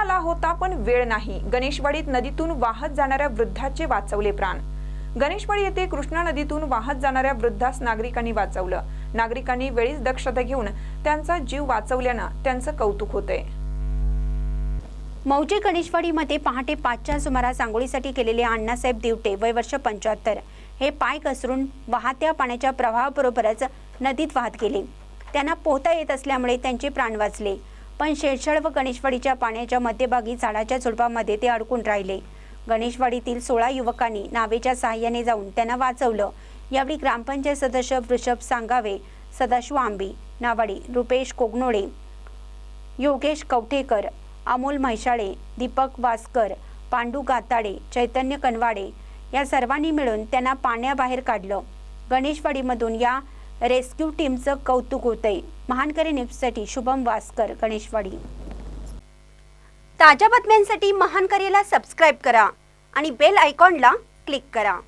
आला होता पण वेळ नाही. गणेशवाडीत नदीतून वाहत जाणाऱ्या वृद्धाचे वाचवले प्राण. गणेशवाडी येथे कृष्णा नदीतून वाहत जाणाऱ्या वृद्धास नागरिकांनी वाचवलं. नागरिकांनी वेळीच दक्षता घेऊन त्यांचा जीव वाचवल्यानं त्यांचं कौतुक होतंय. मौजे गणेशवाडीमध्ये पहाटे पाचच्या सुमारास आंघोळीसाठी गेलेले अण्णासाहेब दिवटे वय वर्ष पंच्याहत्तर. हे पाय घसरून वाहत्या पाण्याच्या प्रवाहाबरोबरच नदीत वाहत गेले. त्यांना पोहता येत असल्यामुळे त्यांचे प्राण वाचले. पण शेळछळ व गणेशवाडीच्या पाण्याच्या मध्यभागी झाडाच्या झुडपामध्ये ते अडकून राहिले. गणेशवाडीतील सोळा युवकांनी नावेच्या सहाय्याने जाऊन त्यांना वाचवलं. यावेळी ग्रामपंचायत सदस्य वृषभ सांगावे सदाशिव आंबी नावाडी रुपेश कोगनोळे योगेश कवठेकर अमोल म्हैसाळे दीपक वासकर पांडू गाताडे चैतन्य कनवाडे या सर्वांनी मिळून त्यांना पाण्याबाहेर काढलं. गणेशवाडीमधून या रेस्क्यू टीमचं कौतुक होतंय. महानकरी न्यूजसाठी शुभम वासकर गणेशवाडी. ताज्या बातम्यांसाठी महानकरीला सबस्क्राईब करा आणि बेल आयकॉनला क्लिक करा.